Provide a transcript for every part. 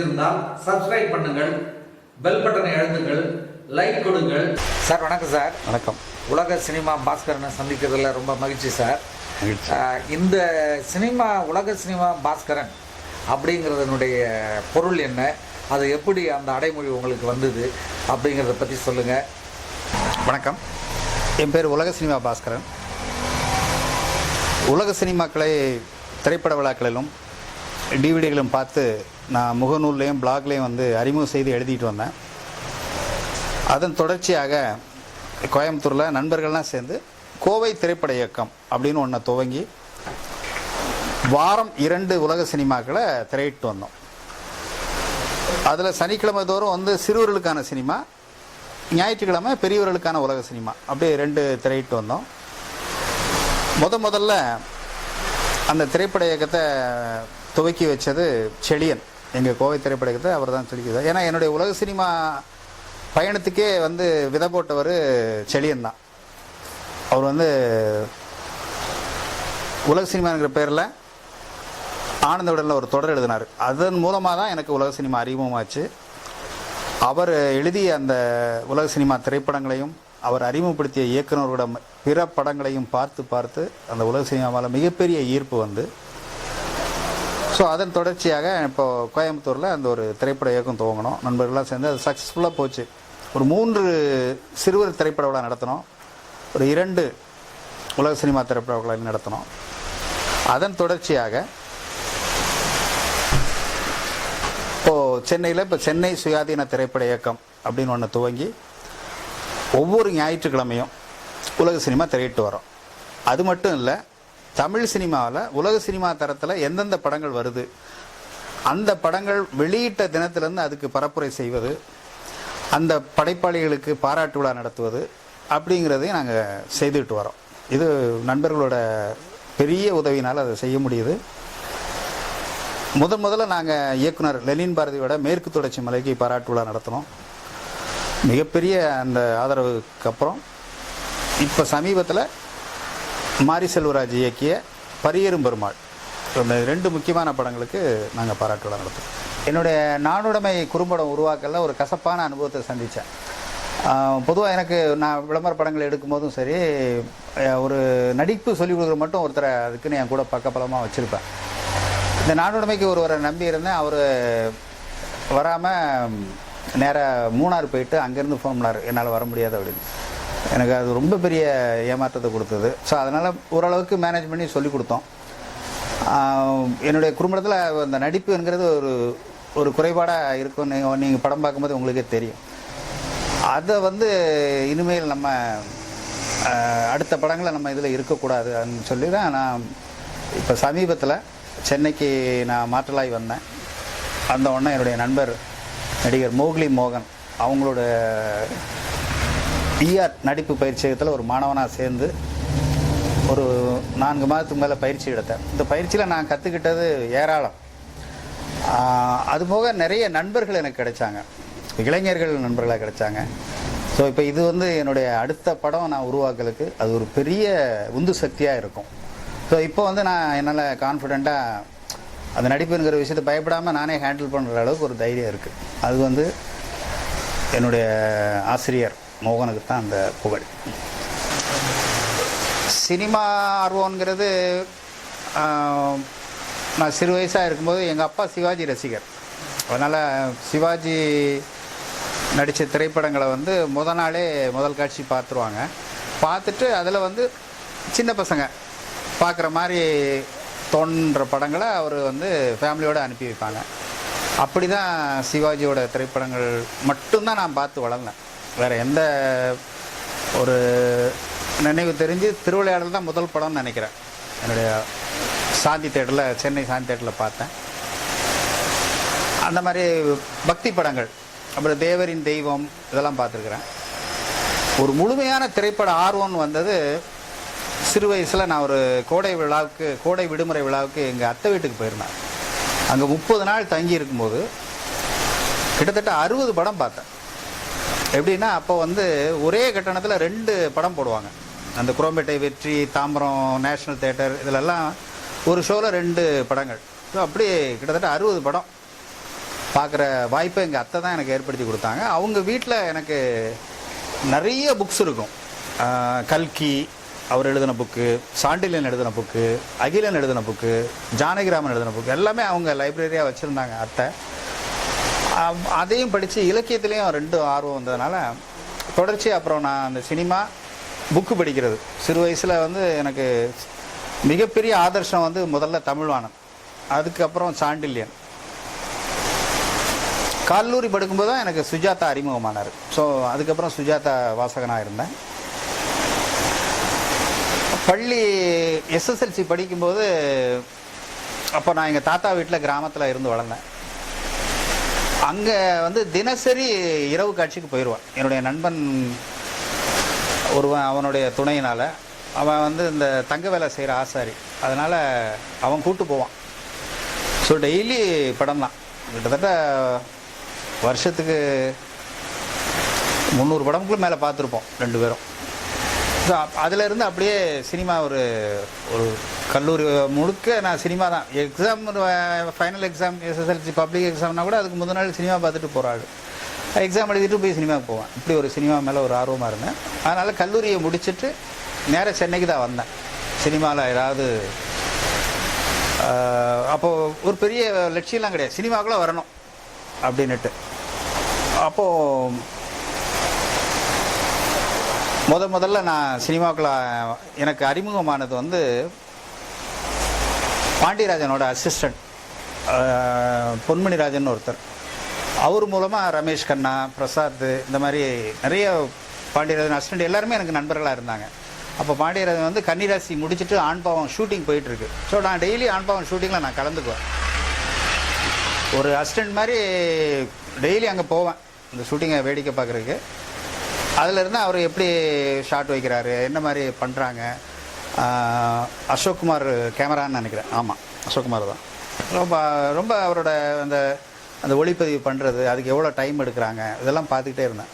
பிடித்திருந்தால் சப்ஸ்கிரைப் பண்ணுங்கள் பெல் பட்டனை அழுத்துங்கள் லைக் கொடுங்கள். சார் வணக்கம் சார் வணக்கம். உலக சினிமா பாஸ்கரனை சந்திக்கிறதுல ரொம்ப மகிழ்ச்சி சார் இந்த சினிமா உலக சினிமா பாஸ்கரன் அப்படிங்கிறதனுடைய பொருள் என்ன? அது எப்படி அந்த அடைமொழி உங்களுக்கு வந்தது அப்படிங்கிறத பற்றி சொல்லுங்கள் வணக்கம். என் பேர் உலக சினிமா பாஸ்கரன். உலக சினிமாக்களை திரைப்பட விழாக்களிலும் டிவிடிகளும் பார்த்து நான் முகநூல்லையும் பிளாக்லேயும் வந்து அறிமுகம் செய்து எழுதிட்டு வந்தேன். அதன் தொடர்ச்சியாக கோயம்புத்தூரில் நண்பர்கள்லாம் சேர்ந்து கோவை திரைப்பட இயக்கம் அப்படின்னு ஒன்றை துவங்கி வாரம் இரண்டு உலக சினிமாக்களை திரையிட்டு வந்தோம். அதில் சனிக்கிழமை தோறும் வந்து சிறுவர்களுக்கான சினிமா ஞாயிற்றுக்கிழமை பெரியவர்களுக்கான உலக சினிமா அப்படியே ரெண்டு திரையிட்டு வந்தோம். முத முதல்ல அந்த திரைப்பட இயக்கத்தை துவக்கி வச்சது செழியன். எங்கள் கோவை திரைப்படத்தை அவர் தான் சொல்லிக்கிறார் ஏன்னா என்னுடைய உலக சினிமா பயணத்துக்கே வந்து விதை போட்டவர் செழியன் தான். அவர் வந்து உலக சினிமாங்கிற பேரில் ஆனந்த உடலில் ஒரு தொடர் எழுதினார். அதன் மூலமாக தான் எனக்கு உலக சினிமா அறிமுகமாச்சு. அவர் எழுதிய அந்த உலக சினிமா திரைப்படங்களையும் அவர் அறிமுகப்படுத்திய இயக்குநர்களிடம் பிற படங்களையும் பார்த்து பார்த்து அந்த உலக சினிமாவில் மிகப்பெரிய ஈர்ப்பு வந்து ஸோ அதன் தொடர்ச்சியாக இப்போ கோயம்புத்தூரில் அந்த ஒரு திரைப்பட இயக்கம் துவங்கினோம் நண்பர்கள்லாம் சேர்ந்து அது சக்ஸஸ்ஃபுல்லாக போச்சு. ஒரு மூன்று சிறுவர் திரைப்பட விழா நடத்தினோம் ஒரு இரண்டு உலக சினிமா திரைப்பட விழா நடத்தினோம் அதன் தொடர்ச்சியாக இப்போது சென்னையில் இப்போ சென்னை சுயாதீன திரைப்பட இயக்கம் அப்படின்னு ஒன்று துவங்கி ஒவ்வொரு ஞாயிற்றுக்கிழமையும் உலக சினிமா திரையிட்டு வரோம். அது மட்டும் இல்லை தமிழ் சினிமாவில் உலக சினிமா தரத்தில் எந்தெந்த படங்கள் வருது அந்த படங்கள் வெளியிட்ட தினத்திலேருந்து அதுக்கு பரப்புரை செய்வது அந்த படைப்பாளிகளுக்கு பாராட்டு விழா நடத்துவது அப்படிங்கிறதையும் நாங்கள் செய்துக்கிட்டு வரோம். இது நண்பர்களோட பெரிய உதவினால் அதை செய்ய முடியுது. முதன் முதல்ல நாங்கள் இயக்குனர் லெனின் பாரதியோட மேற்கு தொடர்ச்சி மலைக்கு பாராட்டு விழா நடத்தினோம். மிகப்பெரிய அந்த ஆதரவுக்கு அப்புறம் இப்போ சமீபத்தில் மாரி செல்வராஜ் இயக்கிய பரியரும் பெருமாள். ரெண்டு முக்கியமான படங்களுக்கு நாங்கள் பாராட்டு விழா என்னுடைய நானுடைமை குறும்படம் உருவாக்கல ஒரு கசப்பான அனுபவத்தை சந்தித்தேன் பொதுவாக எனக்கு நான் விளம்பர படங்கள் எடுக்கும்போதும் சரி ஒரு நடிப்பு சொல்லிக் கொடுக்குற மட்டும் ஒருத்தரை அதுக்குன்னு என் கூட பக்கபலமாக வச்சுருப்பேன். இந்த நாடுடைமைக்கு ஒருவரை நம்பி இருந்தேன். அவர் வராமல் நேராக மூணார் போயிட்டு அங்கேருந்து ஃபோன் பண்ணார். என்னால் வர முடியாது அப்படின்னு. எனக்கு அது ரொம்ப பெரிய ஏமாற்றத்தை கொடுத்தது. ஸோ அதனால் ஓரளவுக்கு மேனேஜ் பண்ணி சொல்லி கொடுத்தோம். என்னுடைய குடும்பத்தில் அந்த நடிப்புங்கிறது ஒரு ஒரு குறைபாடாக இருக்கும் நீங்கள் நீங்கள் படம் பார்க்கும்போது உங்களுக்கே தெரியும். அதை வந்து இனிமேல் நம்ம அடுத்த படங்களை நம்ம இதில் இருக்கக்கூடாதுன்னு சொல்லி தான் நான் இப்போ சமீபத்தில் சென்னைக்கு நான் மாற்றலாய் வந்தேன். அந்த உடனே என்னுடைய நண்பர் நடிகர் மோக்லி மோகன் அவங்களோட டிஆர் நடிப்பு பயிற்சியகத்தில் ஒரு மாணவனாக சேர்ந்து ஒரு நான்கு மாதத்துக்கு மேலே பயிற்சி எடுத்தேன். இந்த பயிற்சியில் நான் கற்றுக்கிட்டது ஏராளம். அதுபோக நிறைய நண்பர்கள் எனக்கு கிடைச்சாங்க. இளைஞர்கள் நண்பர்களாக கிடைச்சாங்க. ஸோ இப்போ இது வந்து என்னுடைய அடுத்த படம் நான் உருவாக்கலுக்கு அது ஒரு பெரிய உந்து சக்தியாக இருக்கும். ஸோ இப்போ வந்து நான் என்னால் கான்ஃபிடெண்ட்டாக அந்த நடிப்புங்கிற விஷயத்தை பயப்படாமல் நானே ஹேண்டில் பண்ணுற அளவுக்கு ஒரு தைரியம் இருக்குது அது வந்து என்னுடைய ஆசிரியர். மோகனுக்கு தான் அந்த புகழ். சினிமா ஆர்வங்கிறது நான் சிறு வயசாக இருக்கும்போது எங்கள் அப்பா சிவாஜி ரசிகர். அதனால் சிவாஜி நடித்த திரைப்படங்களை வந்து முத நாளே முதல் காட்சி பார்த்துருவாங்க. பார்த்துட்டு அதில் வந்து சின்ன பசங்க பார்க்குற மாதிரி தோன்ற படங்களை அவர் வந்து ஃபேமிலியோடு அனுப்பி வைப்பாங்க. அப்படி தான் சிவாஜியோட திரைப்படங்கள் மட்டும்தான் நான் பார்த்து வளர்ந்தேன். வேறு எந்த ஒரு நினைவு தெரிஞ்சு திருவிளையாடல் தான் முதல் படம்னு நினைக்கிறேன். என்னுடைய சாந்தி தேட்டரில் சென்னை சாந்தி தேட்டரில் பார்த்தேன். அந்த மாதிரி பக்தி படங்கள் அப்புறம் தேவரின் தெய்வம் இதெல்லாம் பார்த்துருக்குறேன். ஒரு முழுமையான திரைப்பட ஆர்வம்னு வந்தது சிறு வயசில் நான் ஒரு கோடை விழாவுக்கு கோடை விடுமுறை விழாவுக்கு எங்கள் அத்தை வீட்டுக்கு போயிருந்தேன். அங்கே முப்பது நாள் தங்கி இருக்கும்போது கிட்டத்தட்ட அறுபது படம் பார்த்தேன். எப்படின்னா அப்போ வந்து ஒரே கட்டணத்தில் ரெண்டு படம் போடுவாங்க. அந்த குரோம்பேட்டை வெற்றி தாம்பரம் நேஷனல் தேட்டர் இதிலெல்லாம் ஒரு ஷோவில் ரெண்டு படங்கள். ஸோ அப்படியே கிட்டத்தட்ட அறுபது படம் பார்க்குற வாய்ப்பை எங்கள் அத்தை தான் எனக்கு ஏற்படுத்தி கொடுத்தாங்க. அவங்க வீட்டில் எனக்கு நிறைய புக்ஸ் இருக்கும். கல்கி அவர் எழுதின புக்கு சாண்டிலியன் எழுதின புக்கு அகிலன் எழுதின புக்கு ஜானகிராமன் எழுதின புக்கு எல்லாமே அவங்க லைப்ரரியாக வச்சுருந்தாங்க அத்தை. அதையும் படித்து இலக்கியத்துலேயும் ரெண்டு ஆர்வம் வந்ததுனால தொடர்ச்சி அப்புறம் நான் அந்த சினிமா புக்கு படிக்கிறது. சிறு வயசில் வந்து எனக்கு மிகப்பெரிய ஆதர்ஷம் வந்து முதல்ல தமிழ்வாணன் அதுக்கப்புறம் சாண்டில்யன். கல்லூரி படிக்கும்போது தான் எனக்கு சுஜாதா அறிமுகமானார். ஸோ அதுக்கப்புறம் சுஜாதா வாசகனாக இருந்தேன். பள்ளி எஸ்எஸ்எல்சி படிக்கும்போது அப்போ நான் எங்கள் தாத்தா வீட்டில் கிராமத்தில் இருந்து வளர்ந்தேன். அங்கே வந்து தினசரி இரவு காட்சிக்கு போயிடுவான் என்னுடைய நண்பன் ஒருவன் அவனுடைய துணையினால். அவன் வந்து இந்த தங்க வேலை செய்கிற ஆசாரி. அதனால் அவன் கூட்டு போவான். ஸோ டெய்லி படம் தான் கிட்டத்தட்ட வருஷத்துக்கு முந்நூறு படம்க்குள்ள மேலே பார்த்துருப்போம் ரெண்டு பேரும். ஸோ அதிலிருந்து அப்படியே சினிமா ஒரு ஒரு கல்லூரி முழுக்க நான் சினிமா தான். Exam final exam SSLC public எக்ஸாம்னா கூட அதுக்கு முதல் நாள் சினிமா பார்த்துட்டு போகிறாள் எக்ஸாம் எழுதிட்டு போய் சினிமாவுக்கு போவேன். இப்படி ஒரு சினிமா மேலே ஒரு ஆர்வமாக இருந்தேன். அதனால் கல்லூரியை முடிச்சுட்டு நேராக சென்னைக்கு தான் வந்தேன். சினிமாவில் ஏதாவது அப்போது ஒரு பெரிய லட்சியம்லாம் கிடையாது. சினிமாக்குள்ளே வரணும் அப்படின்னுட்டு. அப்போது முத முதல்ல நான் சினிமாக்குள்ள எனக்கு அறிமுகமானது வந்து பாண்டியராஜனோட அசிஸ்டண்ட் பொன்மணிராஜன் ஒருத்தர். அவர் மூலமாக ரமேஷ் கண்ணா பிரசாத் இந்த மாதிரி நிறைய பாண்டியராஜன் அசிஸ்டண்ட் எல்லாருமே எனக்கு நண்பர்களாக இருந்தாங்க. அப்போ பாண்டியராஜன் வந்து கன்னிராசி முடிச்சுட்டு ஆண்பாவம் ஷூட்டிங் போயிட்டுருக்கு. ஸோ நான் டெய்லி ஆண்பாவம் ஷூட்டிங்கில் நான் கலந்துக்குவேன். ஒரு அசிஸ்டண்ட் மாதிரி டெய்லி அங்கே போவேன் இந்த ஷூட்டிங்கை வேடிக்கை பார்க்குறதுக்கு. அதில் இருந்து அவர் எப்படி ஷாட் வைக்கிறாரு என்ன மாதிரி பண்ணுறாங்க அசோக்குமார் கேமரான்னு நினைக்கிறேன். ஆமாம் அசோக்குமார் தான். ரொம்ப ரொம்ப அவரோட அந்த அந்த ஒளிப்பதிவு பண்ணுறது அதுக்கு எவ்வளோ டைம் எடுக்கிறாங்க இதெல்லாம் பார்த்துக்கிட்டே இருந்தேன்.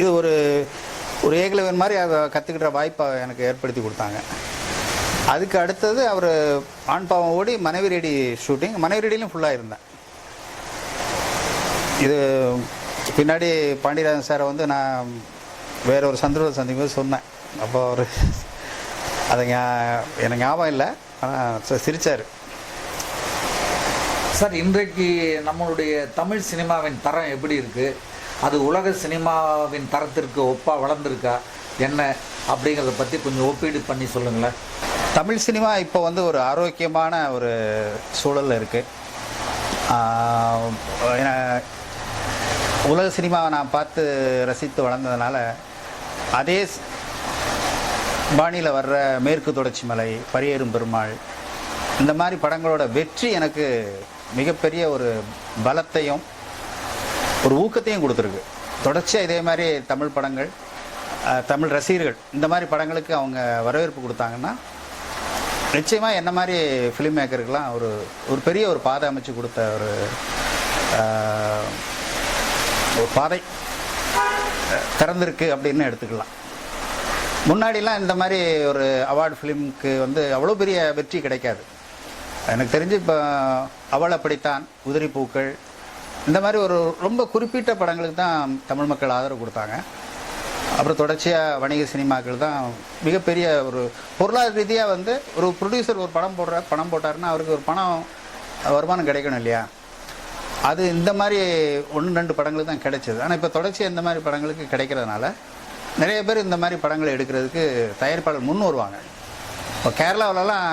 இது ஒரு ஒரு ஏகலவன் மாதிரி அதை கற்றுக்கிற வாய்ப்பை எனக்கு ஏற்படுத்தி கொடுத்தாங்க. அதுக்கு அடுத்தது அவர் ஆண் பாவம் ஓடி மனைவி ரெடி ஷூட்டிங் மனைவி ரெடியிலும் ஃபுல்லாக இருந்தேன். இது பின்னாடி பாண்டியராஜன் சாரை வந்து நான் வேற ஒரு சந்தர்ப்பத்தை சந்திக்கும் போது சொன்னேன். அப்போ அவர் அது எனக்கு ஞாபகம் இல்லை ஆனால் சிரிச்சார். சார் இன்றைக்கு நம்மளுடைய தமிழ் சினிமாவின் தரம் எப்படி இருக்கு? அது உலக சினிமாவின் தரத்திற்கு ஒப்பா வளர்ந்துருக்கா? என்ன? அப்படிங்கிறத பற்றி கொஞ்சம் ஒப்பீடு பண்ணி சொல்லுங்களேன். தமிழ் சினிமா இப்போ வந்து ஒரு ஆரோக்கியமான ஒரு சூழலில் இருக்குது உலக சினிமாவை நான் பார்த்து ரசித்து வளர்ந்ததுனால அதே பாணியில் வர்ற மேற்கு தொடர்ச்சி மலை பரியேறும் பெருமாள் இந்த மாதிரி படங்களோட வெற்றி எனக்கு மிகப்பெரிய ஒரு பலத்தையும் ஒரு ஊக்கத்தையும் கொடுத்துருக்கு. தொடர்ச்சியாக இதே மாதிரி தமிழ் படங்கள் தமிழ் ரசிகர்கள் இந்த மாதிரி படங்களுக்கு அவங்க வரவேற்பு கொடுத்தாங்கன்னா நிச்சயமாக என்ன மாதிரி ஃபிலிம் மேக்கருக்கெலாம் ஒரு ஒரு பெரிய ஒரு பாதை அமைச்சு கொடுத்த ஒரு ஒரு பாதை திறந்திருக்கு அப்படின்னு எடுத்துக்கலாம். முன்னாடிலாம் இந்த மாதிரி ஒரு அவார்டு ஃபிலிம்க்கு வந்து அவ்வளோ பெரிய வெற்றி கிடைக்காது. எனக்கு தெரிஞ்சு இப்போ அவள் அப்படித்தான் உதிரி பூக்கள் இந்த மாதிரி ஒரு ரொம்ப குறிப்பிட்ட படங்களுக்கு தான் தமிழ் மக்கள் ஆதரவு கொடுத்தாங்க. அப்புறம் தொடர்ச்சியாக வணிக சினிமாக்கள் தான் மிகப்பெரிய ஒரு பொருளாதார ரீதியாக வந்து ஒரு ப்ரொடியூசர் ஒரு படம் போடுற பணம் போட்டாருன்னா அவருக்கு ஒரு பணம் வருமானம் கிடைக்கணும் இல்லையா? அது இந்த மாதிரி ஒன்று ரெண்டு படங்களுக்கு தான் கிடைச்சது. ஆனால் இப்போ தொடர்ச்சியாக இந்த மாதிரி படங்களுக்கு கிடைக்கிறதுனால நிறைய பேர் இந்த மாதிரி படங்களை எடுக்கிறதுக்கு தயாரிப்பாளர் முன் வருவாங்க. இப்போ கேரளாவிலலாம்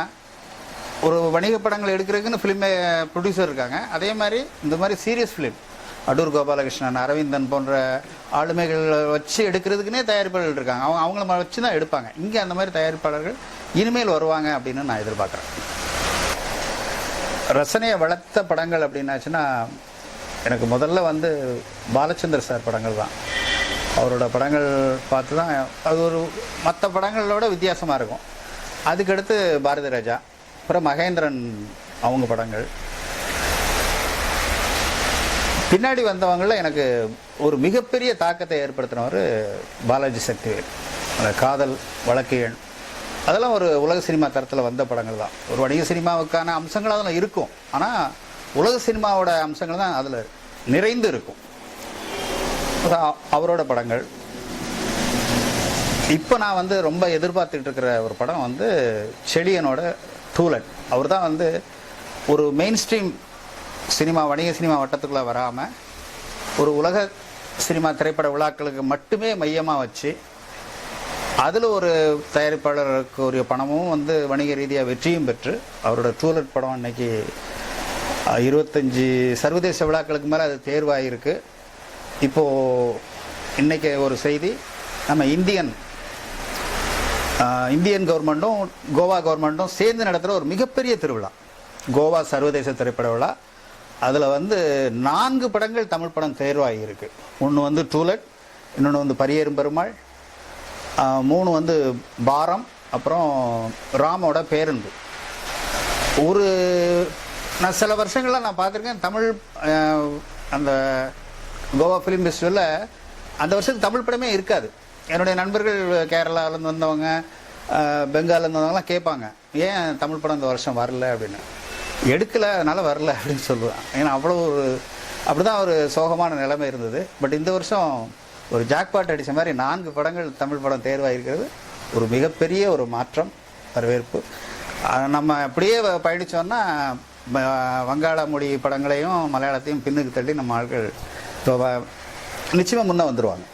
ஒரு வணிக படங்கள் எடுக்கிறதுக்குன்னு ஃபிலிம் ப்ரொடியூசர் இருக்காங்க. அதே மாதிரி இந்த மாதிரி சீரியஸ் ஃபிலிம் அடூர் கோபாலகிருஷ்ணன் அரவிந்தன் போன்ற ஆளுமைகள் வச்சு எடுக்கிறதுக்குனே தயாரிப்பாளர்கள் இருக்காங்க. அவங்க அவங்கள வச்சு தான் எடுப்பாங்க. இங்கே அந்த மாதிரி தயாரிப்பாளர்கள் இனிமேல் வருவாங்க அப்படின்னு நான் எதிர்பார்க்குறேன். ரசனையை வளர்த்த படங்கள் அப்படின்னாச்சுன்னா எனக்கு முதல்ல வந்து பாலச்சந்தர் சார் படங்கள் தான். அவரோட படங்கள் பார்த்து தான் அது ஒரு மற்ற படங்களோட வித்தியாசமாக இருக்கும். அதுக்கடுத்து பாரதி ராஜா அப்புறம் மகேந்திரன் அவங்க படங்கள். பின்னாடி வந்தவங்களில் எனக்கு ஒரு மிகப்பெரிய தாக்கத்தை ஏற்படுத்தினவர் பாலாஜி சக்திவேல் அந்த காதல் வழக்கு எண். அதெல்லாம் ஒரு உலக சினிமா தரத்தில் வந்த படங்கள் தான். ஒரு வணிக சினிமாவுக்கான அம்சங்கள் அதில் இருக்கும். ஆனால் உலக சினிமாவோட அம்சங்கள் தான் அதில் நிறைந்து இருக்கும். அவரோட படங்கள். இப்போ நான் வந்து ரொம்ப எதிர்பார்த்துட்டு இருக்கிற ஒரு படம் வந்து செழியனோட டூலட் அவர் தான் வந்து ஒரு மெயின் ஸ்ட்ரீம் சினிமா வணிக சினிமா வட்டத்துக்குள்ளே வராமல் ஒரு உலக சினிமா திரைப்பட விழாக்களுக்கு மட்டுமே மையமாக வச்சு அதில் ஒரு தயாரிப்பாளருக்கு உரிய பணமும் வந்து வணிக ரீதியாக வெற்றியும் பெற்று அவரோட டூலட் படம் இன்னைக்கு இருபத்தஞ்சி சர்வதேச விழாக்களுக்கு மேலே அது தேர்வாகிருக்கு இப்போது இன்னைக்கு ஒரு செய்தி நம்ம இந்தியன் இந்தியன் கவர்மெண்ட்டும் கோவா கவர்மெண்ட்டும் சேர்ந்து நடத்துகிற ஒரு மிகப்பெரிய திருவிழா. கோவா சர்வதேச திரைப்பட விழா. அதில் வந்து நான்கு படங்கள் தமிழ் படம் தேர்வாகியிருக்கு. ஒன்று வந்து டூலட் இன்னொன்று வந்து பரியேறும் பெருமாள் மூணு வந்து பாரம் அப்புறம் ராமோட பேருந்து. ஒரு நான் சில வருஷங்களாக நான் பார்த்துருக்கேன் தமிழ் அந்த கோவா ஃபிலிம் ஃபெஸ்டிவலில் அந்த வருஷத்துக்கு தமிழ் படமே இருக்காது. என்னுடைய நண்பர்கள் கேரளாவிலேருந்து வந்தவங்க பெங்காலேருந்து பெங்கால்லேருந்து வந்தவங்கலாம் கேட்பாங்க ஏன் தமிழ் படம் இந்த வருஷம் வரல? அப்படின்னு. எடுக்கலை அதனால் வரல அப்படின்னு சொல்லுவேன் ஏன்னா அவ்வளோ ஒரு அப்படிதான் ஒரு சோகமான நிலைமை இருந்தது. பட் இந்த வருஷம் ஒரு ஜாக்பாட் அடித்த மாதிரி நான்கு படங்கள் தமிழ் படம் தேர்வாகிருக்கிறது ஒரு மிகப்பெரிய ஒரு மாற்றம் வரவேற்பு. நம்ம அப்படியே பயணித்தோன்னா வங்காள மொழி படங்களையும் மலையாளத்தையும் பின்னுக்கு தள்ளி நம்ம ஆட்கள் நிச்சயமாக முன்னே வந்துடுவாங்க வந்துருவாங்க.